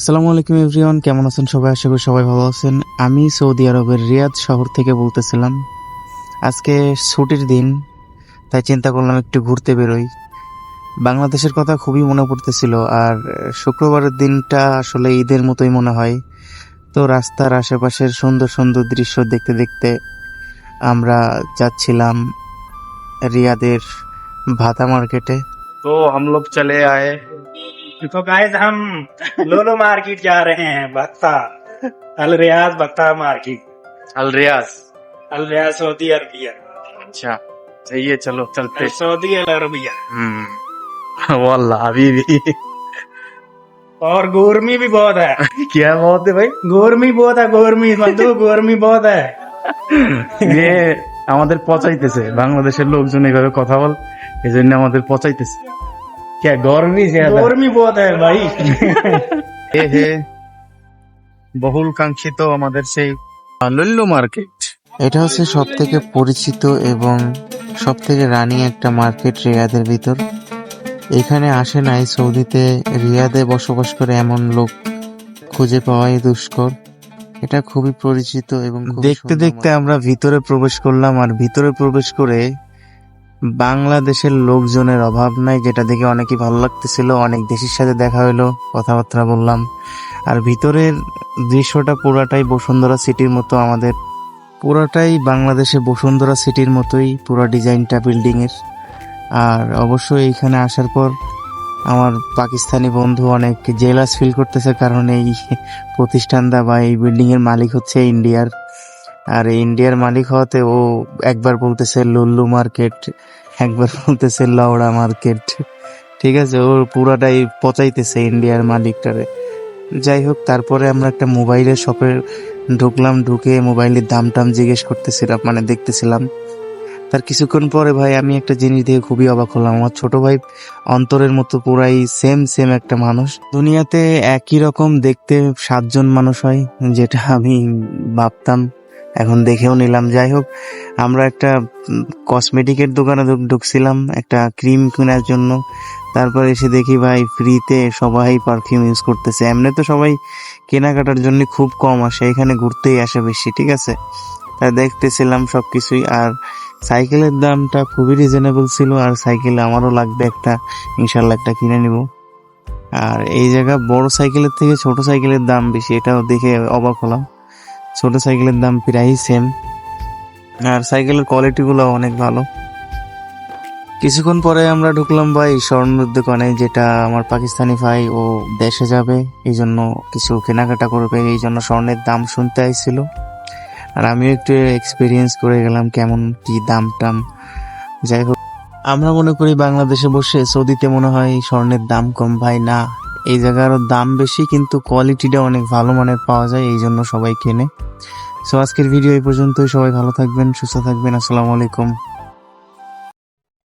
আসসালামু আলাইকুম এভরিওয়ান, কেমন আছেন সবাই? আশা করি সবাই ভালো আছেন। আমি সৌদি আরবের রিয়াদ শহর থেকে বলতেছিলাম। আজকে ছুটির দিন, তাই চিন্তা করলাম একটু ঘুরতে বেরোই। বাংলাদেশের কথা খুবই মনে পড়তেছিল, আর শুক্রবারের দিনটা আসলে ঈদের মতোই মনে হয়। তো রাস্তার আশেপাশের সুন্দর সুন্দর দৃশ্য দেখতে দেখতে আমরা যাচ্ছিলাম রিয়াদের ভাতা মার্কেটে तो हम लोग चले आए तो गाइस हम लोलो मार्केट जा रहे हैं बक्ता अल रियाज बक्ता market Al Riyadh Al Riyadh Saudi Arabia अच्छा सही है चलो चलते सऊदी अरबिया हम्म वाला अभी भी और गोरमी भी बहुत है क्या बहुत है भाई गोरमी बहुत है गोरमी मधु गोरमी बहुत है ये আমাদের পচাইতেছে বাংলাদেশের লোকজন এভাবে কথা বল এই জন্য আমাদের পচাইতেছে কে গরমই गोरमी बहुत है भाई হে হে বহুল কাঙ্ক্ষিত আমাদের সেই লল্লু মার্কেট এটা হচ্ছে সব থেকে পরিচিত এবং সব থেকে রানিং একটা মার্কেট রিয়াদের ভিতর এখানে আসে নাই সৌদিতে রিয়াদে বসবাস করে এমন লোক খুঁজে পাওয়াই দুষ্কর। এটা খুবই পরিচিত এবং দেখতে দেখতে আমরা ভিতরে প্রবেশ করলাম আর ভিতরে প্রবেশ করে বাংলাদেশের লোকজনের অভাব নাই যেটা দেখে অনেকই ভালো লাগতেছিল। অনেক দেশের সাথে দেখা হলো কথাবার্তা বললাম। আর ভিতরের দৃশ্যটা পুরাটাই বসুন্ধরা সিটির মতো আমাদের। পুরাটাই বাংলাদেশে বসুন্ধরা সিটির মতোই পুরো ডিজাইনটা বিল্ডিং এর আর অবশ্যই এইখানে আসার পর আমার পাকিস্তানি বন্ধু অনেক জেলাস ফিল করতেছে কারণ এই প্রতিষ্ঠানটা বা এই বিল্ডিং এর মালিক হচ্ছে ইন্ডিয়ার। আর ইন্ডিয়ার মালিক হওয়াতে ও একবার বলতেছে লুল্লু মার্কেট একবার বলতেছে লাউড়া মার্কেট ঠিক আছে ওর পুরাটাই পচাইতেছে ইন্ডিয়ার মালিকটারে। যাই হোক, তারপরে আমরা একটা মোবাইলের শপে ঢুকলাম, ঢুকে মোবাইলের দাম টাম জিজ্ঞেস করতেছিলাম মানে দেখতেছিলাম। তার কিছুক্ষণ পরে ভাই আমি একটা জিনিস দেখে খুবই অবাক হলাম। আমার ছোট ভাই অন্তরের মতো পুরাই সেম সেম একটা মানুষ। দুনিয়াতে একই রকম দেখতে সাতজন মানুষ হয়, যেটা আমি ভাবতাম, এখন দেখেও নিলাম। যাই হোক, আমরা একটা কসমেটিকের দোকানে ঢুকছিলাম, একটা ক্রিম কেনার জন্য। তারপর এসে দেখি ভাই ফ্রিতে সবাই পারফিউম ইউজ করতেছে। এমনি তো সবাই কেনাকাটার জন্য খুব কম আসে, এখানে ঘুরতেই আসে বেশি, ঠিক আছে? দেখতেছিলাম সবকিছুই। আর সাইকেলের দামটা খুবই রিজনেবল ছিল, আর সাইকেল আমারও লাগবে একটা ইনশাল্লাহ একটা কিনে নিব। আর এই জায়গা বড় সাইকেলের থেকে ছোট সাইকেলের দাম বেশি, এটাও দেখে অবাক হলাম। ছোট সাইকেলের দাম প্রায় সেম আর সাইকেলের কোয়ালিটিগুলো অনেক ভালো। কিছুক্ষণ পরে আমরা ঢুকলাম ভাই স্বর্ণের দোকানে, যেটা আমার পাকিস্তানি ভাই ও দেশে যাবে এই জন্য কিছু কেনাকাটা করবে এই জন্য স্বর্ণের দাম শুনতে আইছিল। আর আমিও একটু এক্সপিরিয়েন্স করে গেলাম কেমন কি দাম টাম। যাই হোক, আমরা মনে করি বাংলাদেশে বসে সৌদিতে মনে হয় স্বর্ণের দাম কম, ভাই না। এই জায়গার দাম বেশি, কিন্তু কোয়ালিটিটা অনেক ভালো মানের পাওয়া যায়, এই জন্য সবাই কেনে সো আজকের ভিডিও এই পর্যন্তই। সবাই ভালো থাকবেন, সুস্থ থাকবেন। আসসালামু আলাইকুম।